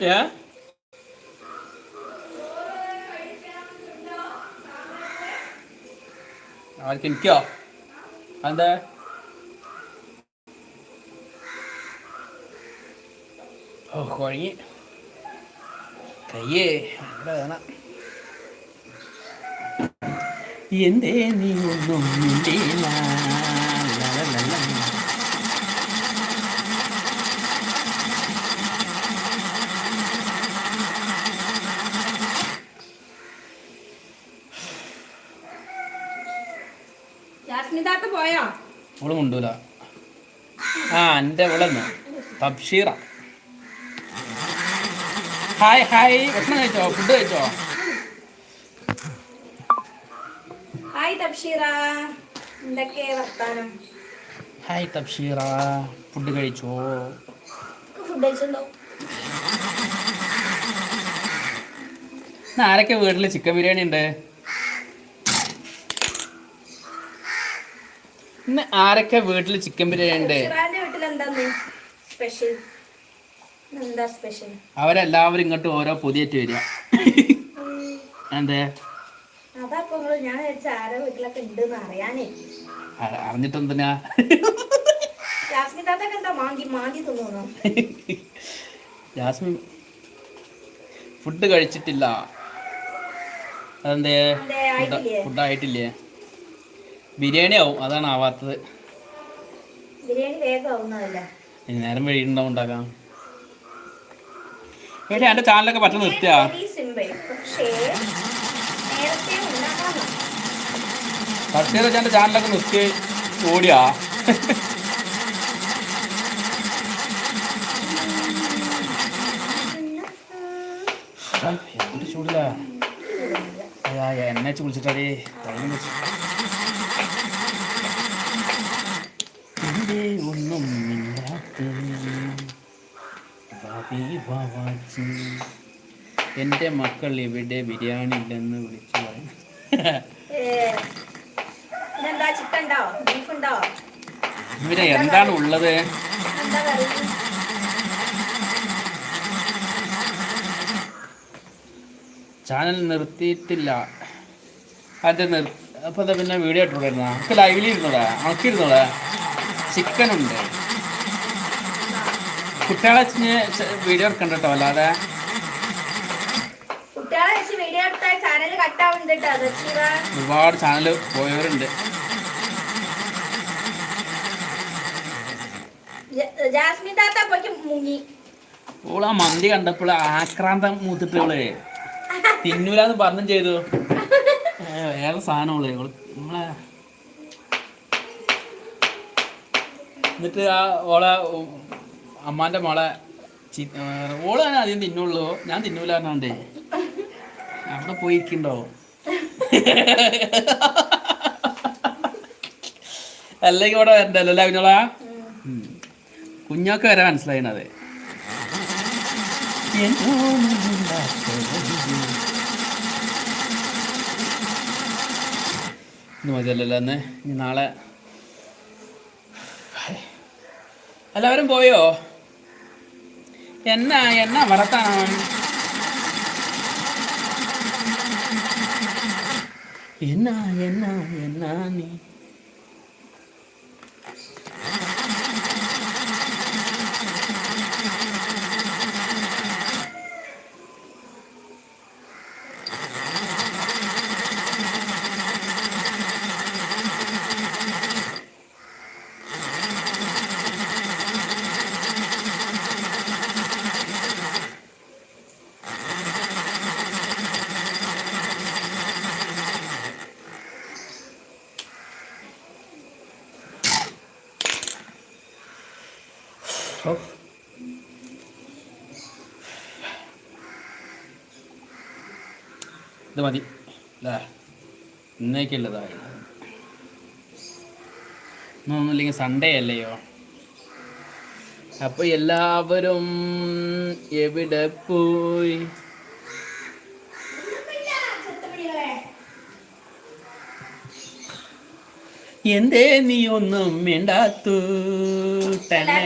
ഏ ആർക്ക് എനിക്കോ എന്താ ഓ കുഴങ്ങി. കയ്യേ അവിടെ വേണം എന്തേ നീ ഒന്നും മിണ്ടിയില്ല? ജാസ്മിതാത്ത പോയോ? മുണ്ടൂല. ആ എന്റെ തബ്ഷീറ. Hi hi. ഭക്ഷണം കഴിച്ചോ? ഫുഡ് കഴിച്ചോ? ഹായ് തബ്ഷീറ. എന്തൊക്കെ വർത്താനം? ഹായ് തബ്ഷീറ. ഫുഡ് കഴിച്ചോ? ഫുഡ് ആരൊക്കെ വീട്ടിൽ ചിക്കൻ ബിരിയാണി ഉണ്ട്. ഇന്ന് ആരൊക്കെ വീട്ടിൽ ചിക്കൻ ബിരിയാണി ഉണ്ട്? വീട്ടിൽ സ്പെഷ്യൽ എന്താ സ്പെഷ്യൽ അവരെല്ലാവരും ഇങ്ങോട്ട് ഓരോ പുതിയ വരിക. എന്തേ അറിഞ്ഞിട്ടെന്തിനാ? ജാസ്മിൻ ഫുഡ് കഴിച്ചിട്ടില്ല. അതെന്തേ? ഫുഡായിട്ടില്ലേ ഫുഡ് ആയിട്ടില്ലേ? ബിരിയാണി ആവും അതാണ് ആവാത്തത്. ബിരിയാണി വേഗം ആവുന്നതല്ല? ഇനി നേരം വഴിയുണ്ടാവും ഉണ്ടാക്കാം എന്റെ ചാനലൊക്കെ പറ്റുന്ന നിർത്തിയ? പക്ഷേ വെച്ചാൽ എന്റെ ചാനലൊക്കെ നിർത്തി ഓടിയാ. എന്ത് ചൂടില്ല എന്നെ കുളിച്ചിട്ടേ തൈലം എന്തേ ഒന്നും ഇല്ലാത്ത. എന്റെ മക്കൾ ഇവിടെ ബിരിയാണി ഇല്ലെന്ന് വിളിച്ചു പറയും ഇവിടെ എന്താണ് ഉള്ളത്? ചാനൽ നിർത്തിയിട്ടില്ല. അത് നിർ അപ്പോൾ അത് പിന്നെ വീഡിയോ ഇട്ടുണ്ടായിരുന്ന നമുക്ക് ലൈവിലിരുന്നോടാ ഇരുന്നോടാ? നമുക്ക് ഇരുന്നോടാ? ചിക്കൻ ഉണ്ട്. കുട്ടികളെ വീഡിയോ എടുക്കണ്ട കേട്ടോ അല്ലാതെ. കുട്ടികളെ വെച്ച് വീഡിയോ കട്ടാവുന്നുണ്ട് കേട്ടോ ദക്ഷിണ ഒരുപാട് ചാനൽ പോയവരുണ്ട്. ഓളാ ആ മന്തി കണ്ടപ്പോൾ ആക്രാന്തം മൂത്തിട്ടുകൾ തിന്നൂലെന്ന് പറഞ്ഞും ചെയ്തു. വേറെ സാധനമുള്ളത് ഓൾ നമ്മളെ എന്നിട്ട് ആ ഓളെ അമ്മാന്റെ മോളെ ഓൾ തന്നെ ആദ്യം തിന്നുള്ളൂ. ഞാൻ തിന്നൂല പറഞ്ഞാണ്ടേ. അവിടെ പോയിരിക്കണ്ടോ? അല്ലെങ്കിൽ ഇവിടെ വരണ്ടല്ലോ അല്ലേ ഉം. കുഞ്ഞൊക്കെ വരെ മനസ്സിലായിണത് ഇന്ന് മതിയല്ലല്ലോ അന്ന് ഇനി നാളെ. എല്ലാവരും പോയോ? എന്നാ എന്നാ വറത്താൻ എന്നാ എന്നാ എന്നാ നീ ഓ ഇത് മതി. അല്ലേ ഇന്നേക്കുള്ളതായി ഒന്നുമില്ലെങ്കിൽ സൺഡേ അല്ലയോ? അപ്പൊ എല്ലാവരും എവിടെ പോയി? എന്തേ നീ ഒന്നും മിണ്ടാത്തു തന്നെ